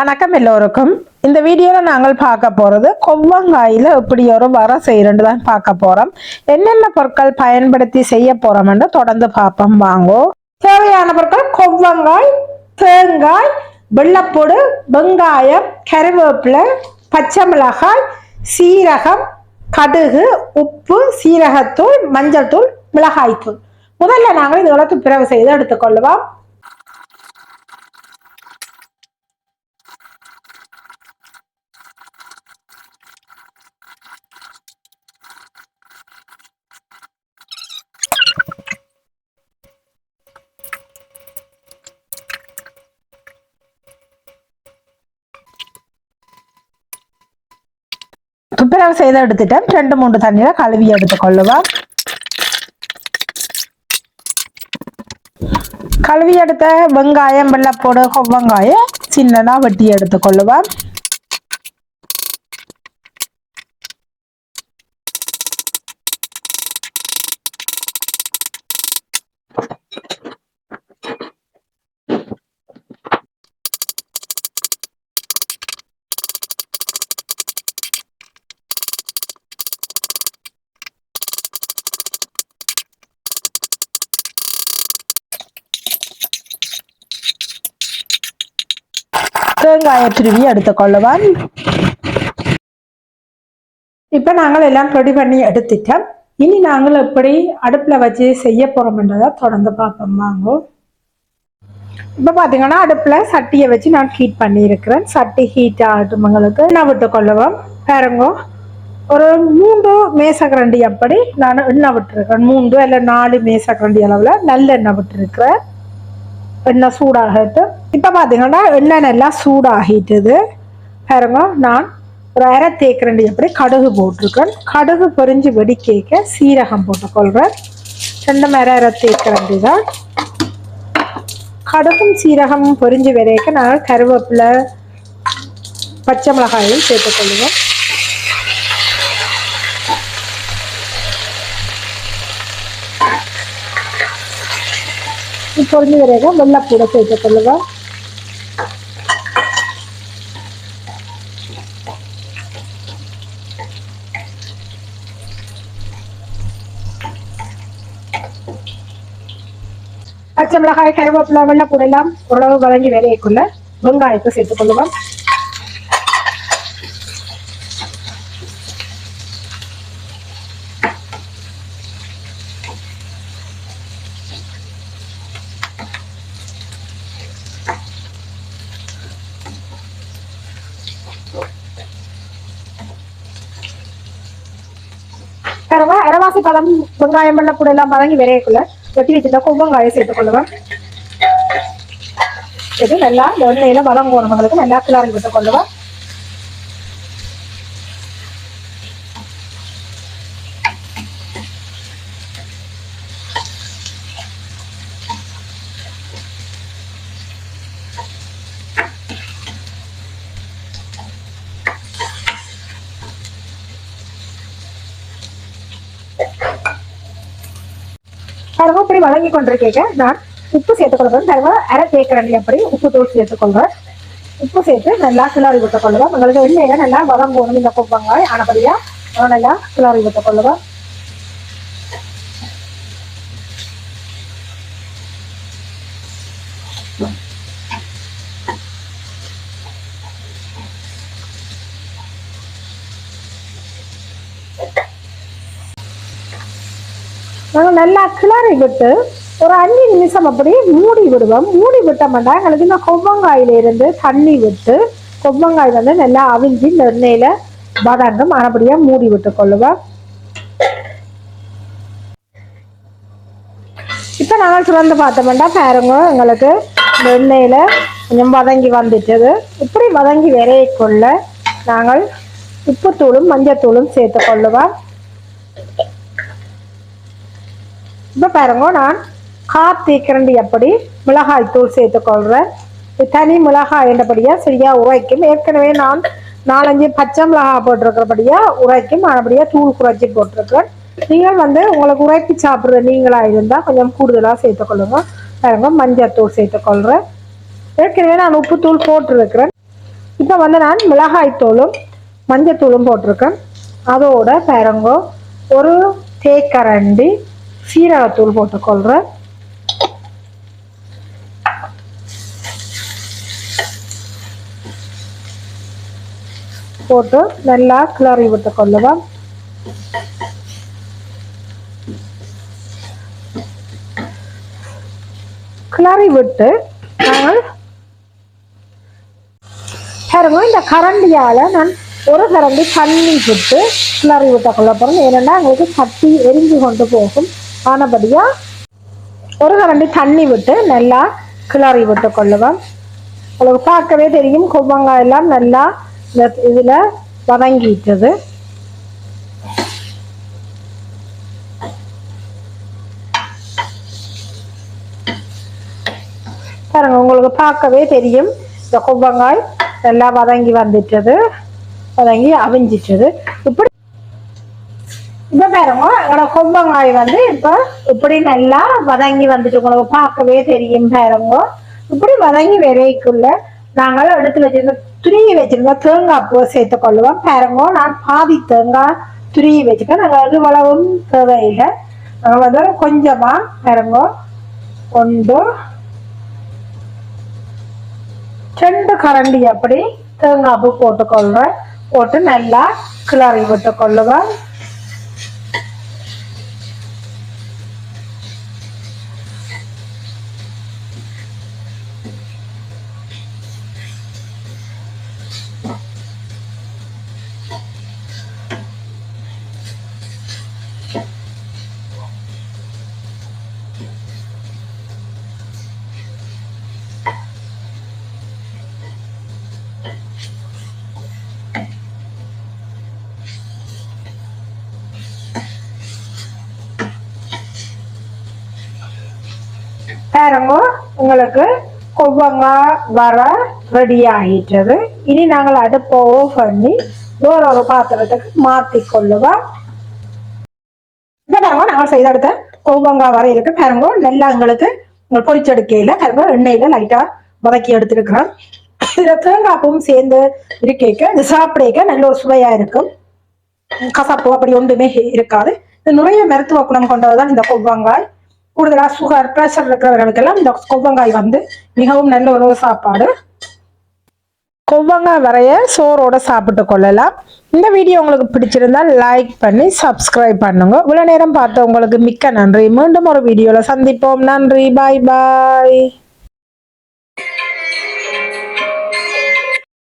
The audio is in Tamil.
வணக்கம் எல்லோருக்கும். இந்த வீடியோவில் நாங்கள் பார்க்க போகிறது கொவ்வங்காயில் எப்படி ஒரு வர செய்யறேன்னு தான் பார்க்க போகிறோம் என்னென்ன பொருட்கள் பயன்படுத்தி செய்ய போகிறோம்னு தொடர்ந்து பார்ப்போம். வாங்கோ. தேவையான பொருட்கள் கொவ்வங்காய் தேங்காய் வெள்ளப்பொடு வெங்காயம் கருவேப்பிலை பச்சை மிளகாய் சீரகம் கடுகு உப்பு சீரகத்தூள் மஞ்சள் தூள் மிளகாய்த்தூள். முதல்ல நாங்கள் இதோட துப்புரவு செய்து எடுத்துக்கொள்வோம் துப்புரவு செய்து எடுத்துட்டேன். ரெண்டு மூன்று தண்ணியில் கழுவி எடுத்துக்கொள்ளுவோம் கழுவி எடுத்த வெங்காயம் வெள்ளப்போடு வெங்காயம் சின்னதா வெட்டி எடுத்துக்கொள்ளுவோம் தேங்காயை துருவி எடுத்துக்கொள்ளுவோம் இப்போ நாங்கள் எல்லாம் ரெடி பண்ணி எடுத்துட்டோம். இனி நாங்கள் எப்படி அடுப்பில் வச்சு செய்ய போகிறோம்ன்றதை தொடர்ந்து பார்ப்போம். வாங்கோ. இப்போ பார்த்தீங்கன்னா அடுப்பில் சட்டியை வச்சு நான் ஹீட் பண்ணியிருக்கிறேன். சட்டி ஹீட் ஆகட்டுமங்களுக்கு நான் விட்டுக்கொள்ளுவோம் பாருங்கோ. ஒரு மூன்று மேசக்கரண்டி அப்படி நான் எண்ணெய் விட்டுருக்கேன் மூன்று இல்லை நாலு மேசக்கரண்டி அளவில் நல்ல எண்ணெய் விட்டுருக்கிறேன். எண்ணெய் சூடாகட்டு இப்போ பார்த்தீங்கன்னா எண்ணெய் நல்லா சூடாகிட்டது பாருங்க நான் ஒரு அரை தேக்கரண்டி அப்படி கடுகு போட்டிருக்கேன் கடுகு பொறிஞ்சு வெடி கேட்க சீரகம் போட்டுக்கொள்கிறேன் ரெண்டு மரம் அரை தேக்கரண்டி தான் கடுகும் சீரகமும் பொரிஞ்சு விரைக்க நான் கருவேப்பிலை பச்சை மிளகாயும் சேர்த்துக்கொள்ளுவோம் பொரிஞ்சு விரைக வெள்ளப்பூட சேர்த்துக்கொள்ளுவோம் பச்சை மிளகாய் கருவேப்பிலை வெள்ளப்பூட எல்லாம் ஓரளவு வதங்கி விரையக்குள்ள வெங்காயத்தை சேர்த்துக்கொள்ளுவோம் கரவா அரவாசி பழம் வெங்காயம் வெள்ளப்பூட எல்லாம் வதங்கி விரையக்குள்ள வெட்டி வச்சிருந்த கும்பங்காயை சேர்த்துக்கொள்ளுவேன் இது நல்லா இந்த எண்ணெயில வதங்கும் நம்மளுக்கு நல்லா கிளறி விட்டு கொள்ளுவேன் பாருங்க இப்படி வதங்கி நான் உப்பு சேர்த்துக்கொள்கிறேன். பாருங்க அரை தேக்கரண்டி அப்படி உப்பு தூள் சேர்த்துக்கொள்கிறேன். உப்பு சேர்த்து நல்லா கிளறி விட்டுக் கொள்ளுவோம் உங்களுக்கு எண்ணெயில நல்லா வதங்கணும். இந்த கொப்பங்காய் ஆனபடியா நல்லா கிளறி விட்டுக் கொள்ளுவோம் நாங்கள் நல்லா கிளறி விட்டு ஒரு அஞ்சு நிமிஷம் அப்படியே மூடி விடுவோம். மூடி விட்டோம்னா எங்களுக்கு இந்த கொவ்வங்காயிலிருந்து தண்ணி விட்டு கொவ்வங்காய் வந்து நல்லா அவிஞ்சி இந்த எண்ணெயில வதங்கும் மறுபடியா மூடி விட்டு கொள்ளுவோம். இப்போ நாங்கள் சுரந்து பார்த்தோம்னா பாருங்க எங்களுக்கு இந்த கொஞ்சம் வதங்கி வந்துட்டது. இப்படி வதங்கி விரையக்குள்ள நாங்கள் உப்புத்தூளும் மஞ்சத்தூளும் சேர்த்து கொள்ளுவோம். இப்போ பாருங்க நான் காத்தி கிரண்டி அப்படி மிளகாய் தூள் சேர்த்துக்கொள்கிறேன் தனி மிளகாய் என்றபடியா சரியா உரைக்கும். ஏற்கனவே நான் நாலஞ்சு பச்சை மிளகாய் போட்டிருக்கிறபடியா உரைக்கும். ஆனபடியா தூள் குறைச்சி போட்டிருக்கிறேன். நீங்கள் வந்து உங்களுக்கு உரைப்பி சாப்பிட்ற நீங்களா இருந்தால் கொஞ்சம் கூடுதலாக சேர்த்துக்கொள்ளுங்க பாருங்க மஞ்சத்தூள் சேர்த்துக்கொள்கிறேன் ஏற்கனவே நான் உப்புத்தூள் போட்டிருக்கிறேன். இப்போ வந்து நான் மிளகாய் தூளும் மஞ்சத்தூளும் போட்டிருக்கேன். அதோட பாருங்க ஒரு தேக்கரண்டி சீரகத்தூள் போட்டுக்கொள்கிறேன் போட்டு நல்லா கிளறி விட்டு கொள்ளுவேன். கிளறி விட்டு நாங்கள் பாருங்க இந்த கரண்டியால் நான் ஒரு கரண்டி தண்ணி விட்டு கிளறி விட்ட கொள்ள போகிறோம் ஏன்னா எங்களுக்கு சட்டி எரிஞ்சு கொண்டு போகும். ஆனபடியாக ஒரு கரண்டி தண்ணி விட்டு நல்லா கிளறி விட்டு கொள்ளுவோம். உங்களுக்கு பார்க்கவே தெரியும் கொவ்வங்காய் எல்லாம் நல்லா இந்த இதில் வதங்கிட்டது. பாருங்க உங்களுக்கு பார்க்கவே தெரியும். இந்த கொவ்வங்காய் நல்லா வதங்கி வந்துட்டது வதங்கி அவிஞ்சிட்டது. இப்படி இப்போ பாருங்க எங்களோட கொம்பங்காய் வந்து இப்போ இப்படி நல்லா வதங்கி வந்துட்டு உங்களுக்கு பார்க்கவே தெரியும் பாருங்க. இப்படி வதங்கி விரைக்குள்ள நாங்கள் எடுத்து வச்சிருந்த துருவி வச்சிருந்த தேங்காய் பூ சேர்த்து கொள்ளுவோம் பாருங்க நான் பாதி தேங்காய் துருவி வச்சுக்க நாங்கள் அது வளவும் தேவையில்லை. நாங்கள் வந்து கொஞ்சமாக பாருங்க ஒன்று ரெண்டு கரண்டி அப்படி தேங்காய் பூ போட்டுக்கொள்றேன் போட்டு நல்லா கிளறி விட்டு கொள்ளுவேன். பாருங்க உங்களுக்கு கொவ்வங்காய் வர ரெடி ஆகிட்டது இனி நாங்கள் அடுப்பை ஓஃப் பண்ணி வேற ஒரு பாத்திரத்துக்கு மாற்றி கொள்ளுவோம் இப்போ பாருங்க நாங்கள் செய்த அடுத்த கொவ்வங்காய் வர இருக்கு. பாருங்க நல்லா எங்களுக்கு உங்கள் பொரிச்செடுக்கையில் பாருங்க எண்ணெயில் லைட்டாக வதக்கி எடுத்துருக்கிறோம். இதில் தேங்காய்ப்பும் சேர்ந்து இருக்கேக்க இது சாப்பிடக்க நல்ல ஒரு சுவையாக இருக்கும். கசப்பு அப்படி ஒன்றுமே இருக்காது. இது நிறைய மருத்துவ குணம் கொண்டதுதான் இந்த கொவ்வங்காய். கூடுதலாக சுகர் ப்ரெஷர் இருக்கிறவர்களுக்கெல்லாம் இந்த கொவ்வங்காய் வந்து மிகவும் நல்ல உணவு சாப்பாடு. கொவ்வங்காய் வரைய சோறோட சாப்பிட்டு கொள்ளலாம். இந்த வீடியோ உங்களுக்கு பிடிச்சிருந்தா லைக் பண்ணி சப்ஸ்கிரைப் பண்ணுங்க. இவ்வளோ நேரம் பார்த்த உங்களுக்கு மிக்க நன்றி. மீண்டும் ஒரு வீடியோவில் சந்திப்போம். நன்றி. பாய் பாய்